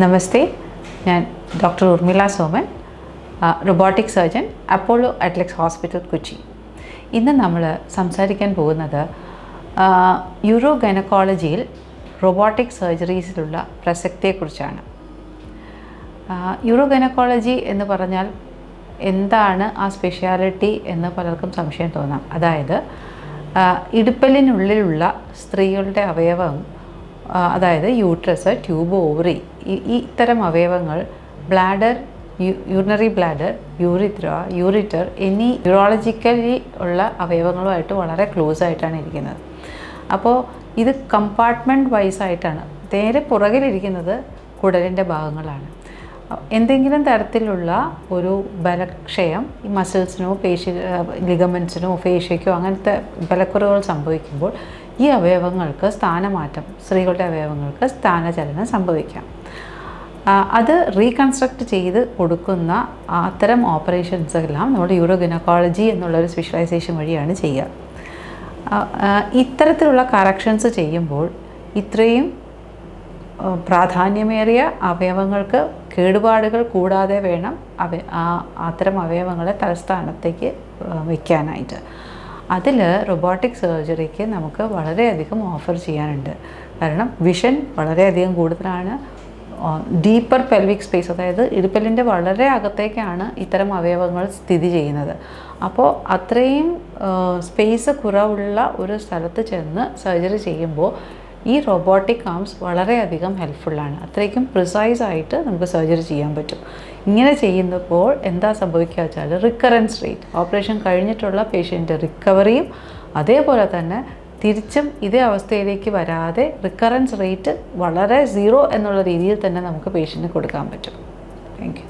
നമസ്തേ ഞാൻ doctor Urmila Soman robotic surgeon Apollo Adlux hospital Kochi. ഇന്ന് നമ്മൾ സംസാരിക്കാൻ പോകുന്നത് യൂറോ ഗൈനക്കോളജിയിൽ റൊബോട്ടിക് സർജറീസിലുള്ള പ്രസക്തിയെക്കുറിച്ചാണ്. യൂറോ ഗൈനക്കോളജി എന്ന് പറഞ്ഞാൽ എന്താണ് ആ സ്പെഷ്യാലിറ്റി എന്ന് പലർക്കും സംശയം തോന്നാം. അതായത് ഇടുപ്പലിനുള്ളിലുള്ള സ്ത്രീകളുടെ അവയവം അതായത് യൂട്രസ് ട്യൂബ് ഓവറി ഈ ഇത്തരം അവയവങ്ങൾ bladder urinary bladder urethra ureter എന്നീ യൂറോളജിക്കലി ഉള്ള അവയവങ്ങളുമായിട്ട് വളരെ ക്ലോസ് ആയിട്ടാണ് ഇരിക്കുന്നത്. അപ്പോൾ ഇത് കമ്പാർട്ട്മെന്റ് വൈസ് ആയിട്ടാണ്. നേരെ പുറകിലിരിക്കുന്നത് കുടലിന്റെ ഭാഗങ്ങളാണ്. എന്തെങ്കിലും തരത്തിലുള്ള ഒരു ബലക്ഷയം ഈ മസിൽസിനോ പേശി ലിഗമെൻസിനോ ഫേഷ്യയ്ക്കോ അങ്ങനത്തെ ബലക്കുറവുകൾ സംഭവിക്കുമ്പോൾ ഈ അവയവങ്ങൾക്ക് സ്ഥാനമാറ്റം സ്ത്രീകളുടെ അവയവങ്ങൾക്ക് സ്ഥാനചലനം സംഭവിക്കാം. അത് റീകൺസ്ട്രക്ട് ചെയ്ത് കൊടുക്കുന്ന അത്തരം ഓപ്പറേഷൻസ് എല്ലാം നമ്മുടെ യൂറോഗിനക്കോളജി എന്നുള്ളൊരു സ്പെഷ്യലൈസേഷൻ വഴിയാണ് ചെയ്യുക. ഇത്തരത്തിലുള്ള കറക്ഷൻസ് ചെയ്യുമ്പോൾ ഇത്രയും പ്രാധാന്യമേറിയ അവയവങ്ങൾക്ക് കേടുപാടുകൾ കൂടാതെ വേണം അവ അത്തരം അവയവങ്ങളെ തലസ്ഥാനത്തേക്ക് വയ്ക്കാനായിട്ട് അതിൽ റൊബോട്ടിക് സർജറിക്ക് നമുക്ക് വളരെയധികം ഓഫർ ചെയ്യാനുണ്ട്. കാരണം വിഷൻ വളരെയധികം കൂടുതലാണ്. ഡീപ്പർ പെൽവിക് സ്പേസ് അതായത് ഇടുപ്പലിന്റെ വളരെ അകത്തേക്കാണ് ഇത്തരം അവയവങ്ങൾ സ്ഥിതി ചെയ്യുന്നത്. അപ്പോൾ അത്രയും സ്പേസ് കുറവുള്ള ഒരു സ്ഥലത്ത് ചെന്ന് സർജറി ചെയ്യുമ്പോൾ ഈ റോബോട്ടിക് ആംസ് വളരെയധികം ഹെൽപ്ഫുള്ളാണ് അത്രയ്ക്കും പ്രിസൈസ് ആയിട്ട് നമുക്ക് സർജറി ചെയ്യാൻ പറ്റും. ഇങ്ങനെ ചെയ്യുന്നപ്പോൾ എന്താ സംഭവിക്കുക വെച്ചാൽ റിക്കറൻസ് റേറ്റ് ഓപ്പറേഷൻ കഴിഞ്ഞിട്ടുള്ള പേഷ്യന്റെ റിക്കവറിയും അതേപോലെ തന്നെ തിരിച്ചും ഇതേ അവസ്ഥയിലേക്ക് വരാതെ റിക്കറൻസ് റേറ്റ് വളരെ സീറോ എന്നുള്ള രീതിയിൽ തന്നെ നമുക്ക് പേഷ്യന്റിന് കൊടുക്കാൻ പറ്റും. താങ്ക്